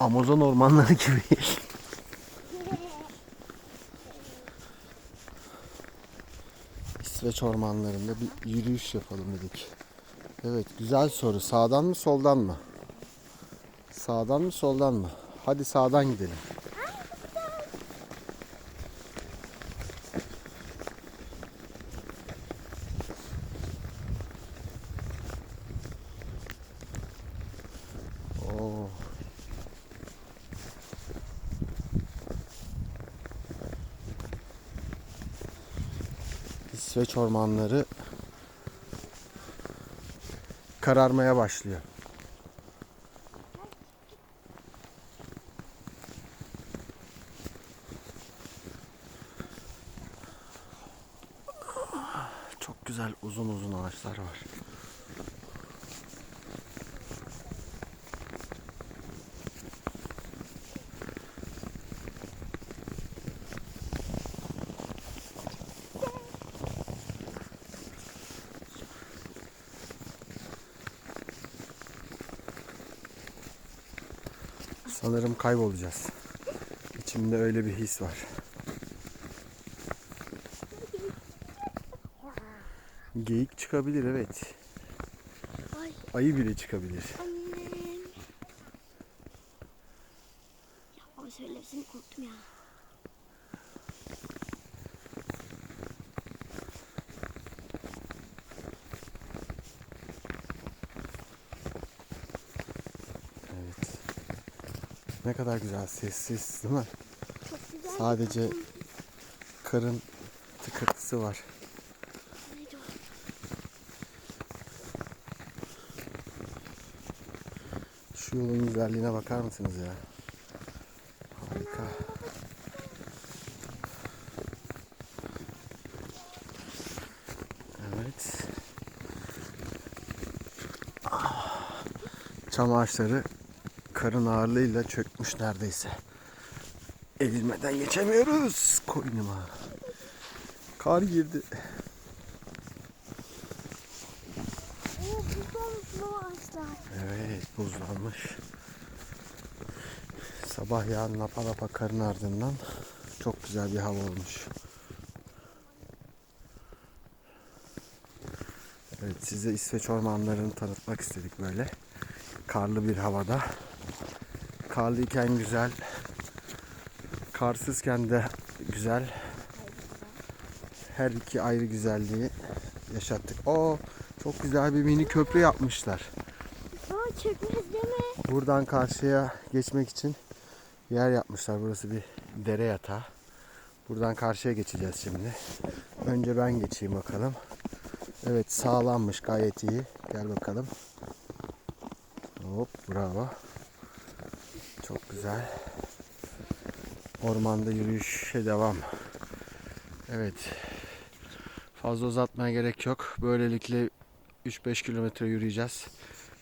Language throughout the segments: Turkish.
Amazon ormanları gibi. İsveç ormanlarında bir yürüyüş yapalım dedik. Evet güzel soru. Sağdan mı soldan mı? Sağdan mı soldan mı? Hadi sağdan gidelim. İsveç ormanları kararmaya başlıyor. Çok güzel uzun uzun ağaçlar var. Sanırım kaybolacağız. İçimde öyle bir his var. Geyik çıkabilir evet. Ay Ayı bile çıkabilir. annem. Ya ama söylemesini korktum ya. Ne kadar güzel sessiz değil mi? Çok güzel. bir Sadece karın tıkırtısı var. Şu yolun güzelliğine bakar mısınız ya? Harika. Evet. Ah, Çam ağaçları karın ağırlığıyla çökmüş neredeyse. Eğilmeden geçemiyoruz koynuma. Kar girdi. Oo. Evet buzlanmış. Sabah yağan lapa lapa karın ardından çok güzel bir hava olmuş. Evet size İsveç ormanlarını tanıtmak istedik böyle. Karlı bir havada. Karlıyken güzel. Karsızken de güzel. Her iki ayrı güzelliği yaşattık. Oo çok güzel bir mini köprü yapmışlar. Aa çökmez mi? Buradan karşıya geçmek için yer yapmışlar. Burası bir dere yatağı. Buradan karşıya geçeceğiz şimdi. Önce ben geçeyim bakalım. Evet sağlanmış gayet iyi. Gel bakalım. Hop bravo. Çok güzel. Ormanda yürüyüşe devam. Evet. Fazla uzatmaya gerek yok. Böylelikle 3-5 kilometre yürüyeceğiz.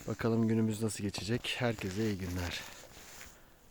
Bakalım günümüz nasıl geçecek. Herkese iyi günler.